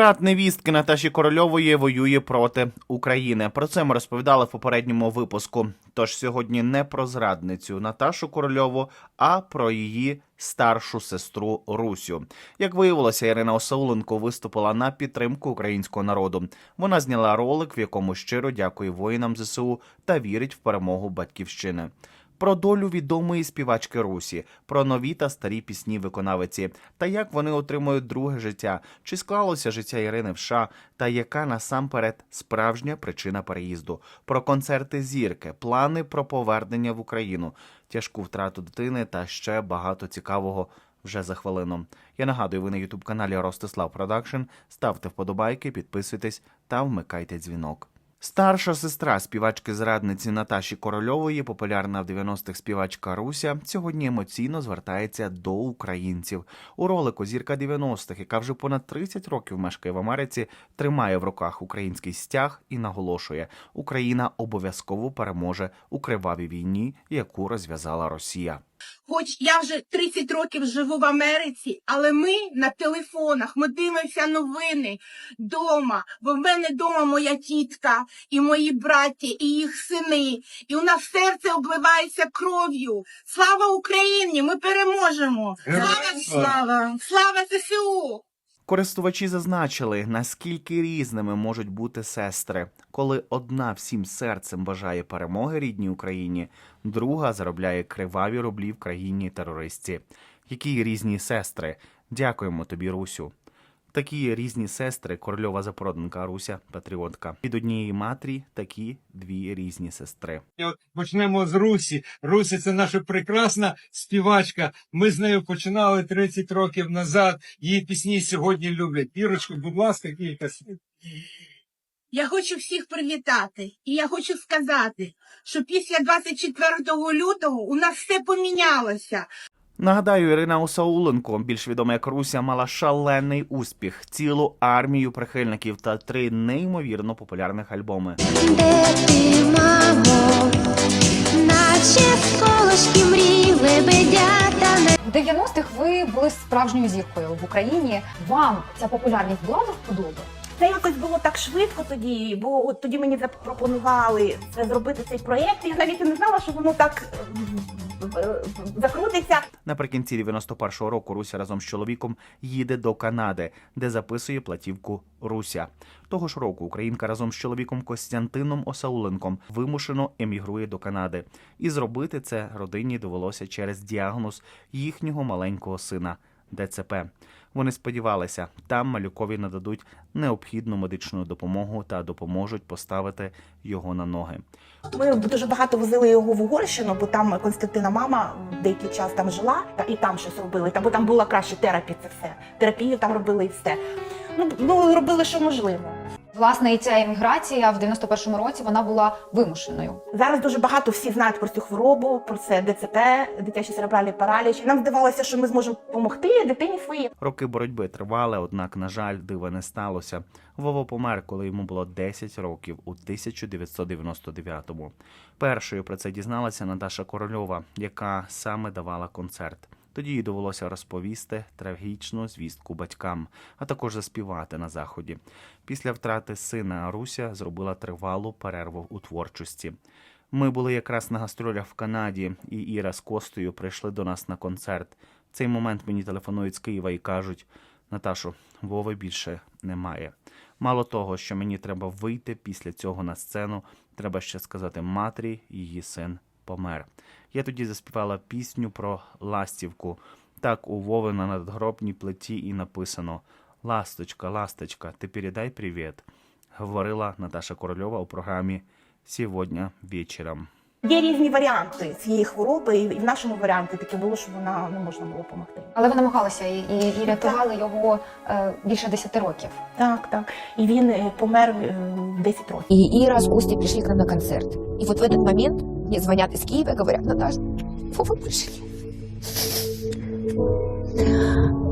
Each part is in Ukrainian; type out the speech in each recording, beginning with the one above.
Брат невістки Наташі Корольової воює проти України. Про це ми розповідали в попередньому випуску. Тож сьогодні не про зрадницю Наташу Корольову, а про її старшу сестру Русю. Як виявилося, Ірина Осауленко виступила на підтримку українського народу. Вона зняла ролик, в якому щиро дякує воїнам ЗСУ та вірить в перемогу батьківщини. Про долю відомої співачки Русі, про нові та старі пісні виконавиці, та як вони отримують друге життя, чи склалося життя Ірини в США, та яка насамперед справжня причина переїзду, про концерти зірки, плани про повернення в Україну, тяжку втрату дитини та ще багато цікавого вже за хвилину. Я нагадую, ви на ютуб каналі Ростислав Продакшн. Ставте вподобайки, підписуйтесь та вмикайте дзвінок. Старша сестра співачки зрадниці Наташі Корольової, популярна в 90-х співачка Руся, сьогодні емоційно звертається до українців. У ролику зірка 90-х, яка вже понад 30 років мешкає в Америці, тримає в руках український стяг і наголошує: Україна обов'язково переможе у кривавій війні, яку розв'язала Росія. Хоч я вже 30 років живу в Америці, але ми на телефонах, ми дивимося новини вдома. бо в мене вдома моя тітка і мої браті, і їх сини. І у нас серце обливається кров'ю. Слава Україні! Ми переможемо! Слава, слава! Слава ЗСУ! Користувачі зазначили, наскільки різними можуть бути сестри, коли одна всім серцем бажає перемоги рідній Україні, друга заробляє криваві рублі в країні терористі. Які різні сестри? Дякуємо тобі, Русю. Такі різні сестри, Корольова Запороденка, Руся, патріотка. Від однієї матері такі дві різні сестри. От Почнемо з Русі. Русі це наша прекрасна співачка. Ми з нею починали 30 років назад. Її пісні сьогодні люблять. Ірочко, будь ласка, кілька слів. Я хочу всіх привітати, і я хочу сказати, що після 24 лютого у нас все помінялося. Нагадаю, Ірина Усауленко, більш відома як Руся, мала шалений успіх, цілу армію прихильників та три неймовірно популярних альбоми. Де ти, мамо, наче колошки мрій, лебедята не В 90-х ви були справжньою зіркою в Україні. Вам ця популярність була до вподоби? Це якось було так швидко тоді, бо от тоді мені запропонували це зробити цей проєкт. Я навіть не знала, що воно так е, закрутиться. Наприкінці 91-го року Руся разом з чоловіком їде до Канади, де записує платівку Руся. Того ж року українка разом з чоловіком Костянтином Осауленком вимушено емігрує до Канади. І зробити це родині довелося через діагноз їхнього маленького сина ДЦП. Вони сподівалися, там малюкові нададуть необхідну медичну допомогу та допоможуть поставити його на ноги. Ми дуже багато возили його в Угорщину, бо там Константина мама деякий час там жила, та і там щось робили. Та бо там була краще терапія, це все. Терапію там робили і все. Ну, ну робили, що можливо. Власне, і ця еміграція в 91-му році вона була вимушеною. Зараз дуже багато всі знають про цю хворобу, про це ДЦП, дитячий церебральний параліч. Нам здавалося, що ми зможемо допомогти дитині своїй. Роки боротьби тривали, однак, на жаль, дива не сталося. Вова помер, коли йому було 10 років у 1999-му. Першою про це дізналася Наташа Корольова, яка саме давала концерт. Тоді їй довелося розповісти трагічну звістку батькам, а також заспівати на заході. Після втрати сина Руся зробила тривалу перерву у творчості. Ми були якраз на гастролях в Канаді, і Іра з Костою прийшли до нас на концерт. В цей момент мені телефонують з Києва і кажуть: Наташо, Вови більше немає. Мало того, що мені треба вийти після цього на сцену, треба ще сказати матері, її син помер. Я тоді заспівала пісню про ластівку. Так у Вови на надгробній плиті і написано Ласточка, ласточка, ти передай привіт, говорила Наташа Корольова у програмі Сьогодні вечором. Є різні варіанти цієї хвороби, і в нашому варіанті таке було, що вона не можна було допомогти. Але ви намагалися і, і, і рятували його е, більше 10 років. Так, так. І він е, помер е, 10 років. И Ира с Костей пришли к нам на концерт. И вот в этот момент мне звонят из Киева говорят, Наташа, Вова нет.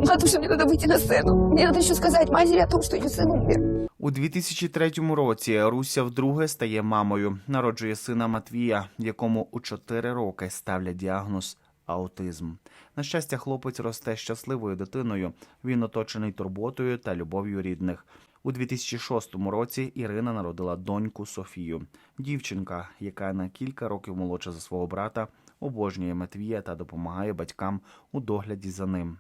Матуша, мне надо выйти на сцену. Мне надо еще сказать матери о том, что ее сын умер. У 2003 році Руся вдруге стає мамою, народжує сина Матвія, якому у 4 роки ставлять діагноз аутизм. На щастя, хлопець росте щасливою дитиною. Він оточений турботою та любов'ю рідних. У 2006 році Ірина народила доньку Софію. Дівчинка, яка на кілька років молодша за свого брата, обожнює Матвія та допомагає батькам у догляді за ним.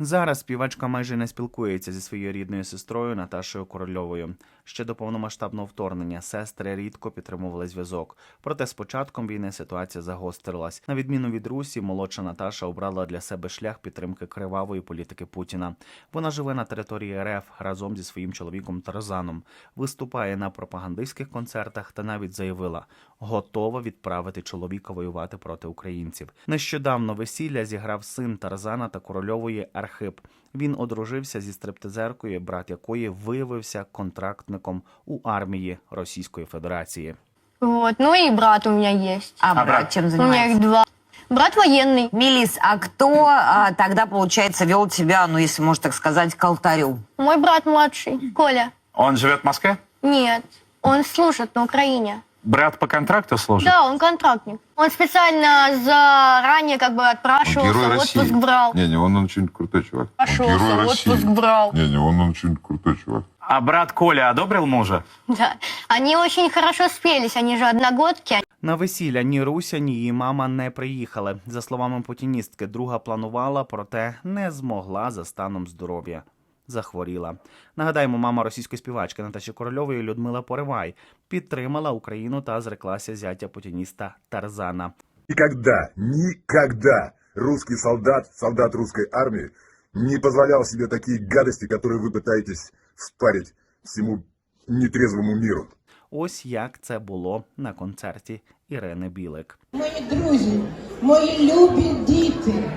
Зараз співачка майже не спілкується зі своєю рідною сестрою Наташою Корольовою. Ще до повномасштабного вторгнення сестри рідко підтримували зв'язок. Проте з початком війни ситуація загострилась. На відміну від Русі, молодша Наташа обрала для себе шлях підтримки кривавої політики Путіна. Вона живе на території РФ разом зі своїм чоловіком Тарзаном, виступає на пропагандистських концертах та навіть заявила, готова відправити чоловіка воювати проти українців. Нещодавно весілля зіграв син Тарзана та Корольової Архип. Він одружився зі стриптизеркою, брат якої виявився контрактником у армії Російської Федерації. Вот, ну и брат у меня есть. А, брат чем У меня занимается? два. Брат военный. Мелис, а кто а, тогда, получается, вел тебя, ну, если можно так сказать, к алтарю? Мой брат младший, Коля. Он живет в Москве? Нет, он служит на Украине. Брат по контракту служит? Да, он контрактник. Он специально заранее как бы отпрашивался, Герой отпуск России. брал. Не, не, он, он очень крутой чувак. Он Отпрашивался, герой отпуск брал. Не, не, он, он очень крутой чувак. А брат Коля одобрил мужа? Да. Они очень хорошо спелись, они же одногодки. На весілля ні Руся, ні її мама не приїхали. За словами путіністки, друга планувала, проте не змогла за станом здоров'я Захворіла. Нагадаємо, мама російської співачки Наташі Корольової Людмила Поривай підтримала Україну та зреклася зятя путініста Тарзана. Никогда, никогда русский солдат, солдат русской армии не позволял себе такие гадости, которые вы пытаетесь вспарить всему нетрезвому миру. Ось як це було на концерті Ірини Білик. Мої друзі, мої любі діти,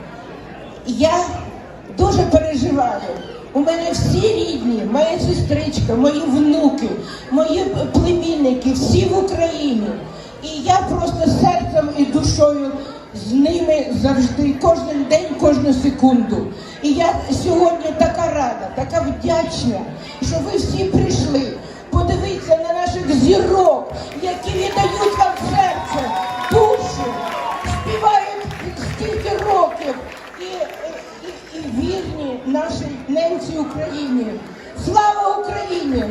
я дуже переживаю. У мене всі рідні, моя сестричка, мої внуки, мої племінники, всі в Україні. І я просто серцем і душою з ними завжди, кожен день, кожну секунду. І я сьогодні така рада, така вдячна, що ви всі прийшли. Подивіться на наших зірок, які віддають вам серце, нашій ненці Україні. Слава Україні!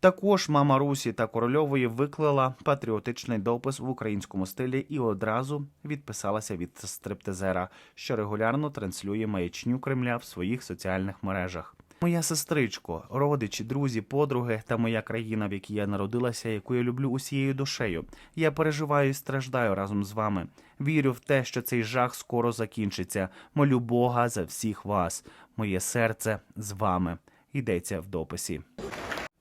Також мама Русі та Корольової виклала патріотичний допис в українському стилі і одразу відписалася від стриптизера, що регулярно транслює маячню Кремля в своїх соціальних мережах. Моя сестричко, родичі, друзі, подруги та моя країна, в якій я народилася, яку я люблю усією душею. Я переживаю і страждаю разом з вами. Вірю в те, що цей жах скоро закінчиться. Молю Бога за всіх вас. Моє серце з вами. Йдеться в дописі.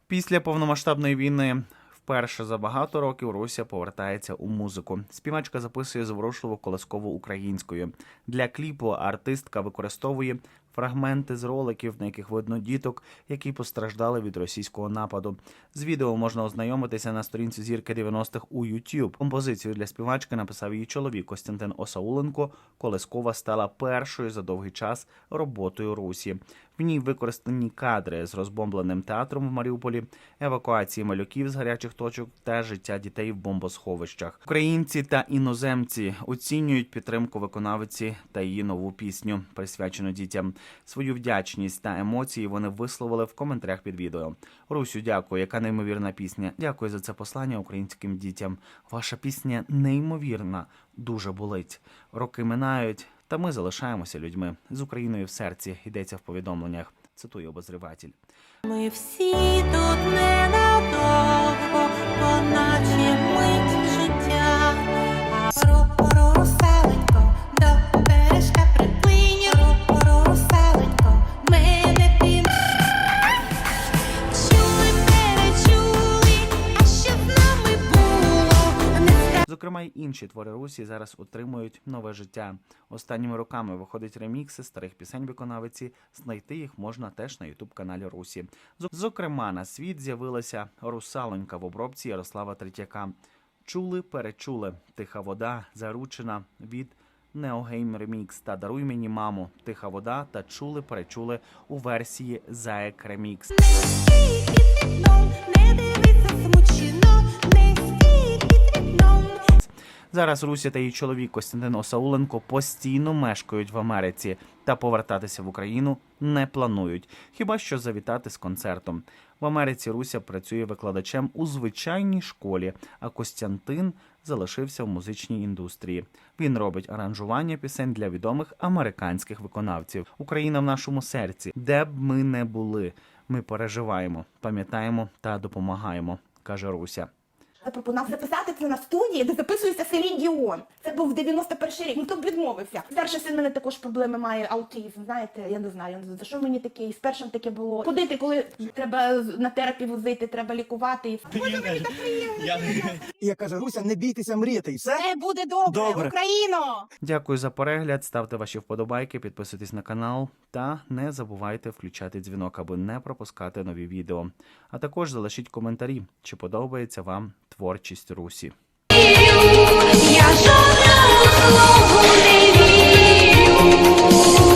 Після повномасштабної війни вперше за багато років Руся повертається у музику. Співачка записує зворушливу колискову українською. Для кліпу артистка використовує фрагменти з роликів, на яких видно діток, які постраждали від російського нападу. З відео можна ознайомитися на сторінці зірки 90-х у YouTube. Композицію для співачки написав її чоловік Костянтин Осауленко. Колискова стала першою за довгий час роботою Русі. В ній використані кадри з розбомбленим театром в Маріуполі, евакуації малюків з гарячих точок та життя дітей в бомбосховищах. Українці та іноземці оцінюють підтримку виконавиці та її нову пісню, присвячену дітям. Свою вдячність та емоції вони висловили в коментарях під відео. Русю, дякую, яка неймовірна пісня. Дякую за це послання українським дітям. Ваша пісня неймовірна, дуже болить. Роки минають. Та ми залишаємося людьми з Україною в серці. Йдеться в повідомленнях. Цитує обозриватель. Ми всі тут ненадовго, бо наче й інші твори Русі зараз отримують нове життя. Останніми роками виходять ремікси старих пісень виконавиці. Знайти їх можна теж на ютуб каналі Русі. Зокрема, на світ з'явилася русалонька в обробці Ярослава Третьяка. Чули, перечули. Тиха вода, заручена від Неогейм Ремікс та Даруй мені маму. Тиха вода та чули, перечули у версії Заек Ремікс. не Зараз Руся та її чоловік Костянтин Осауленко постійно мешкають в Америці та повертатися в Україну не планують, хіба що завітати з концертом. В Америці Руся працює викладачем у звичайній школі, а Костянтин залишився в музичній індустрії. Він робить аранжування пісень для відомих американських виконавців. Україна в нашому серці, де б ми не були. Ми переживаємо, пам'ятаємо та допомагаємо, каже Руся. Запропонував записати це на студії, де записується Селін Діон. Це був 91 рік. Ну то відмовився. Старший син мене також проблеми має аутизм. Знаєте, я не знаю за що мені таке. І з першим таке було. Ходити, коли треба на терапію возити, треба лікувати. І Боже, мені так приємно. Я кажу, Руся, не бійтеся мріяти, і все. Все буде добре, Добре. Україно! Дякую за перегляд. Ставте ваші вподобайки, підписуйтесь на канал та не забувайте включати дзвінок, аби не пропускати нові відео. А також залишіть коментарі, чи подобається вам творчість Русі. Я жодного слову не вірю.